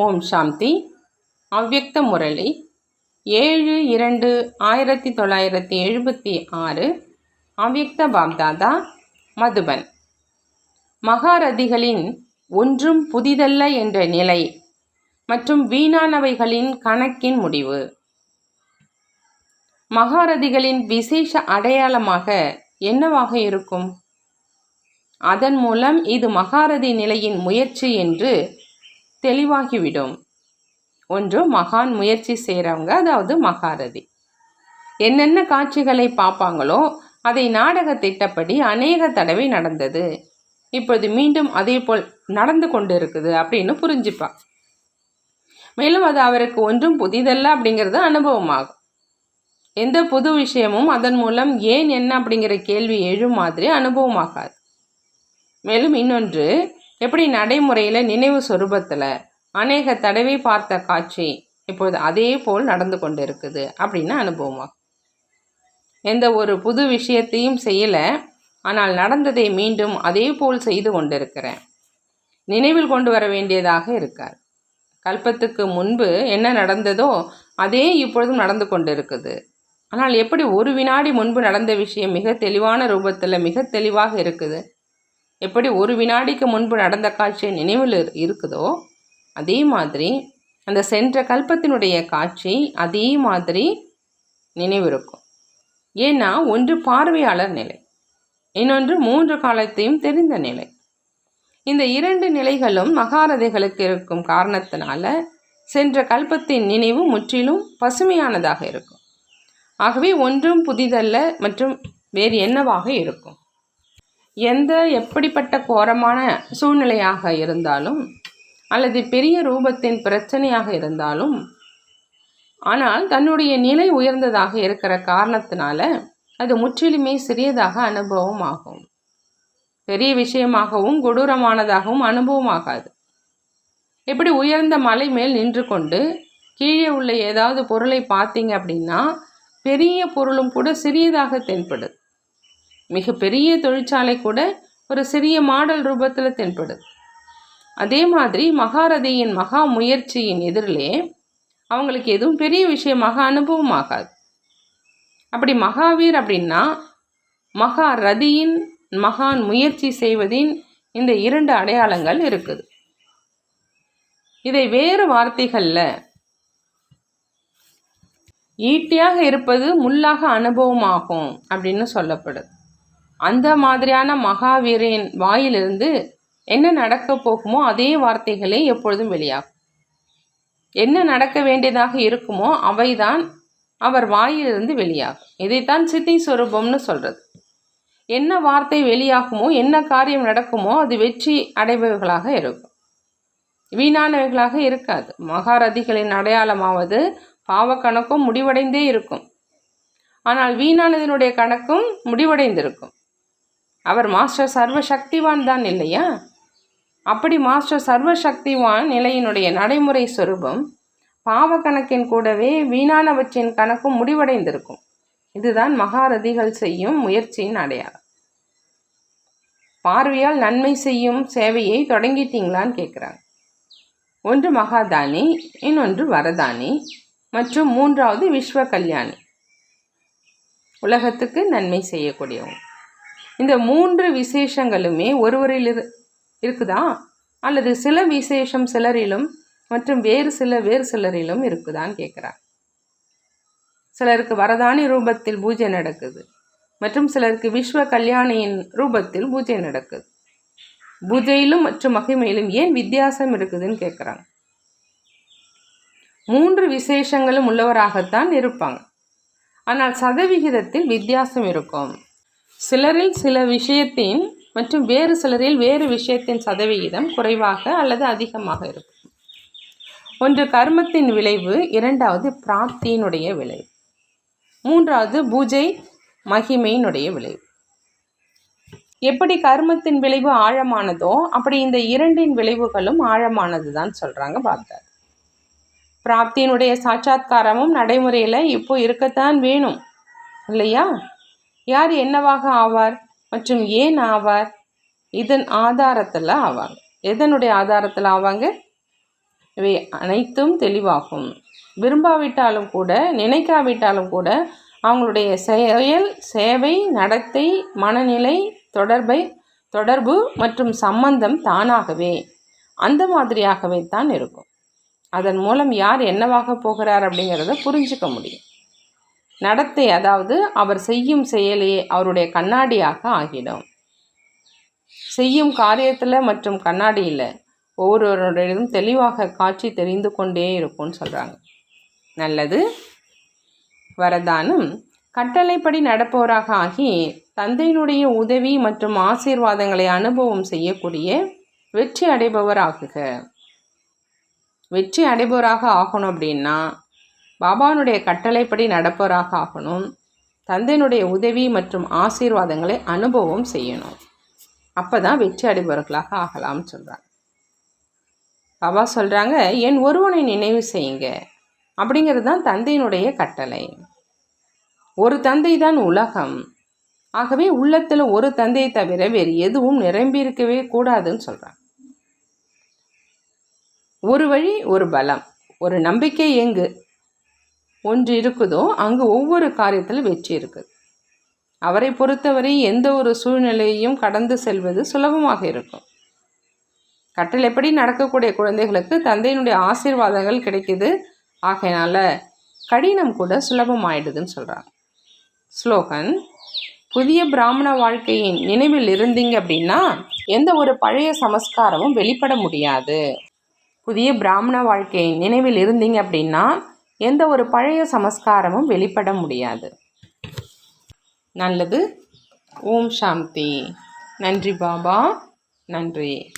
ஓம் சாந்தி. அவ்யக்த முரளி. ஏழு இரண்டு ஆயிரத்தி தொள்ளாயிரத்தி எழுபத்தி ஆறு. அவ்யக்த பாப்தாதா மதுபன். மகாரதிகளின் ஒன்றும் புதிதல்ல என்ற நிலை மற்றும் வீணானவைகளின் கணக்கின் முடிவு. மகாரதிகளின் விசேஷ அடையாளமாக என்னவாக இருக்கும்? அதன் மூலம் இது மகாரதி நிலையின் முயற்சி என்று தெளிவாகிவிடும். ஒன்று மகான் முயற்சி செய்கிறவங்க அதாவது மகாரதி. என்னென்ன காட்சிகளை பார்ப்பாங்களோ அதை நாடக திட்டப்படி அநேக தடவை நடந்தது. இப்பொழுது மீண்டும் அதே போல் நடந்து கொண்டு இருக்குது அப்படின்னு புரிஞ்சுப்பா. மேலும் அது அவருக்கு ஒன்றும் புதிதல்ல அப்படிங்கிறது அனுபவமாகும். எந்த புது விஷயமும் அதன் மூலம் ஏன் என்ன அப்படிங்கிற கேள்வி எழும் மாதிரி அனுபவமாகாது. மேலும் இன்னொன்று எப்படி நடைமுறையில் நினைவு சொரூபத்தில் அநேக தடவை பார்த்த காட்சி இப்பொழுது அதே போல் நடந்து கொண்டு இருக்குது அப்படின்னு அனுபவமாகும் எந்த ஒரு புது விஷயத்தையும் செய்யலை ஆனால் நடந்ததை மீண்டும் அதே போல் செய்து கொண்டிருக்கிறேன். நினைவில் கொண்டு வர வேண்டியதாக இருக்கார். கல்பத்துக்கு முன்பு என்ன நடந்ததோ அதே இப்பொழுதும் நடந்து கொண்டு இருக்குது ஆனால் எப்படி ஒரு வினாடி முன்பு நடந்த விஷயம் மிக தெளிவான ரூபத்தில் மிக தெளிவாக இருக்குது? எப்படி ஒரு வினாடிக்கு முன்பு நடந்த காட்சி நினைவில் இருக்குதோ அதே மாதிரி அந்த சென்ற கல்பத்தினுடைய காட்சி அதே மாதிரி நினைவிருக்கும். ஏன்னா ஒன்று பார்வையாளர் நிலை இன்னொன்று மூன்று காலத்தையும் தெரிந்த நிலை. இந்த இரண்டு நிலைகளும் மகாரதைகளுக்கு இருக்கும் காரணத்தினால சென்ற கல்பத்தின் நினைவு முற்றிலும் பசுமையானதாக இருக்கும். ஆகவே ஒன்றும் புதிதல்ல மற்றும் வேறு என்னவாக இருக்கும்? எந்த எப்படிப்பட்ட கோரமான சூழ்நிலையாக இருந்தாலும் அல்லது பெரிய ரூபத்தின் பிரச்சனையாக இருந்தாலும் ஆனால் தன்னுடைய நிலை உயர்ந்ததாக இருக்கிற காரணத்தினால அது முற்றிலுமே சிறியதாக அனுபவம் ஆகும். பெரிய விஷயமாகவும் கொடூரமானதாகவும் அனுபவமாகாது எப்படி உயர்ந்த மலை மேல் நின்று கொண்டு கீழே உள்ள ஏதாவது பொருளை பார்த்தீங்க அப்படின்னா பெரிய பொருளும் கூட சிறியதாக தென்படுது மிக பெரிய தொழிற்சாலை கூட ஒரு சிறிய மாடல் ரூபத்தில் தென்படுது. அதே மாதிரி மகாரதியின் மகா முயற்சியின் எதிரிலே அவங்களுக்கு எதுவும் பெரிய விஷயமாக அனுபவம் ஆகாது. அப்படி மகாவீர் அப்படின்னா மகா ரதியின் மகான் முயற்சி செய்வதின் இந்த இரண்டு அடையாளங்கள் இருக்குது. இதை வேறு வார்த்தைகளில் ஈட்டியாக இருப்பது முள்ளாக அனுபவமாகும் அப்படின்னு சொல்லப்படுது. அந்த மாதிரியான மகாவீரின் வாயிலிருந்து என்ன நடக்க போகுமோ அதே வார்த்தைகளே எப்பொழுதும் வெளியாகும். என்ன நடக்க வேண்டியதாக இருக்குமோ அவைதான் அவர் வாயிலிருந்து வெளியாகும். இதைத்தான் சித்தி சுரூபம்னு சொல்கிறது என்ன வார்த்தை வெளியாகுமோ என்ன காரியம் நடக்குமோ அது வெற்றி அடைபவர்களாக இருக்கும். வீணானவைகளாக இருக்காது. மகாரதிகளின் அடையாளமாவது பாவ கணக்கும் முடிவடைந்தே இருக்கும். ஆனால் வீணானதனுடைய கணக்கும் முடிவடைந்திருக்கும். அவர் மாஸ்டர் சர்வ சக்திவான் தான் இல்லையா? அப்படி மாஸ்டர் சர்வ சக்திவான் நிலையினுடைய நடைமுறை சொரூபம் பாவ கணக்கின் கூடவே வீணானவற்றின் கணக்கும் முடிவடைந்திருக்கும். இதுதான் மகாரதிகள் செய்யும் முயற்சியின் அடையாளம். பார்வையால் நன்மை செய்யும் சேவையை தொடங்கிட்டீங்களான்னு கேட்குறாங்க ஒன்று மகாதானி இன்னொன்று வரதானி மற்றும் மூன்றாவது விஸ்வ கல்யாணி உலகத்துக்கு நன்மை செய்யக்கூடியவங்க. இந்த மூன்று விசேஷங்களுமே ஒருவரில் இருக்குதா? அல்லது சில விசேஷம் சிலரிலும் மற்றும் வேறு சில வேறு சிலரிலும் இருக்குதான்னு கேட்குறார். சிலருக்கு வரதானி ரூபத்தில் பூஜை நடக்குது மற்றும் சிலருக்கு விஸ்வ கல்யாணியின் ரூபத்தில் பூஜை நடக்குது. பூஜையிலும் மற்றும் மகிமையிலும் ஏன் வித்தியாசம் இருக்குதுன்னு கேட்குறாங்க. மூன்று விசேஷங்களும் உள்ளவராகத்தான் இருப்பாங்க. ஆனால் சதவிகிதத்தில் வித்தியாசம் இருக்கும். சிலரில் சில விஷயத்தின் மற்றும் வேறு சிலரில் வேறு விஷயத்தின் சதவிகிதம் குறைவாக அல்லது அதிகமாக இருக்கும். ஒன்று கர்மத்தின் விளைவு இரண்டாவது பிராப்தியினுடைய விளைவு. மூன்றாவது பூஜை மகிமையினுடைய விளைவு. எப்படி கர்மத்தின் விளைவு ஆழமானதோ அப்படி இந்த இரண்டின் விளைவுகளும் ஆழமானது தான் சொல்கிறாங்க பாக்தாத். பிராப்தியினுடைய சாட்சாத்காரமும் நடைமுறையில் இப்போ இருக்கத்தான் வேணும் இல்லையா? யார் என்னவாக ஆவார் மற்றும் ஏன் ஆவார்? இதன் ஆதாரத்தில் ஆவாங்க. எதனுடைய ஆதாரத்தில் ஆவாங்க? இவை அனைத்தும் தெளிவாகும். விரும்பாவிட்டாலும் கூட நினைக்காவிட்டாலும் கூட அவங்களுடைய செயல் சேவை நடத்தை மனநிலை தொடர்பை தொடர்பு மற்றும் சம்பந்தம் தானாகவே அந்த மாதிரியாகவே தான் இருக்கும். அதன் மூலம் யார் என்னவாக போகிறார் அப்படிங்கிறத புரிஞ்சுக்க முடியும். நடத்தை அதாவது அவர் செய்யும் செயலே அவருடைய கண்ணாடியாக ஆகிடும். செய்யும் காரியத்தில் மற்றும் கண்ணாடியில் ஒவ்வொருவருடையதும் தெளிவாக காட்சி தெரிந்து கொண்டே இருக்கும்னு சொல்கிறாங்க நல்லது. வரதானம். கட்டளைப்படி நடப்பவராக ஆகி தந்தையினுடைய உதவி மற்றும் ஆசீர்வாதங்களை அனுபவம் செய்யக்கூடிய வெற்றி அடைபவராகுக. வெற்றி அடைபவராக ஆகணும் அப்படின்னா பாபானுடைய கட்டளைப்படி நடப்பவராக ஆகணும். தந்தையினுடைய உதவி மற்றும் ஆசீர்வாதங்களை அனுபவம் செய்யணும். அப்போ தான் வெற்றி அடைபவர்களாக ஆகலாம்னு சொல்கிறாங்க பாபா சொல்கிறாங்க என் ஒருவனை நினைவு செய்யுங்க. அப்படிங்கிறது தான் தந்தையினுடைய கட்டளை. ஒரு தந்தை தான் உலகம். ஆகவே உள்ளத்தில் ஒரு தந்தையை தவிர வேறு எதுவும் நிரம்பியிருக்கவே கூடாதுன்னு சொல்கிறாங்க ஒரு வழி ஒரு பலம் ஒரு நம்பிக்கை எங்கு? ஒன்று இருக்குதோ அங்கு ஒவ்வொரு காரியத்திலும் வெற்றி இருக்குது. அவரை பொறுத்தவரை எந்த ஒரு சூழ்நிலையையும் கடந்து செல்வது சுலபமாக இருக்கும். கட்டளைப்படி நடக்கக்கூடிய குழந்தைகளுக்கு தந்தையினுடைய ஆசீர்வாதங்கள் கிடைக்கிது? ஆகையினால கடினம் கூட சுலபமாயிடுதுன்னு சொல்கிறாங்க ஸ்லோகன் புதிய பிராமண வாழ்க்கையின் நினைவில் இருந்தீங்க அப்படின்னா எந்த ஒரு பழைய சமஸ்காரமும் வெளிப்பட முடியாது. புதிய பிராமண வாழ்க்கையின் நினைவில் இருந்தீங்க அப்படின்னா எந்த ஒரு பழைய சமஸ்காரமும் வெளிப்பட முடியாது. நல்லது. ஓம் சாந்தி. நன்றி பாபா. நன்றி.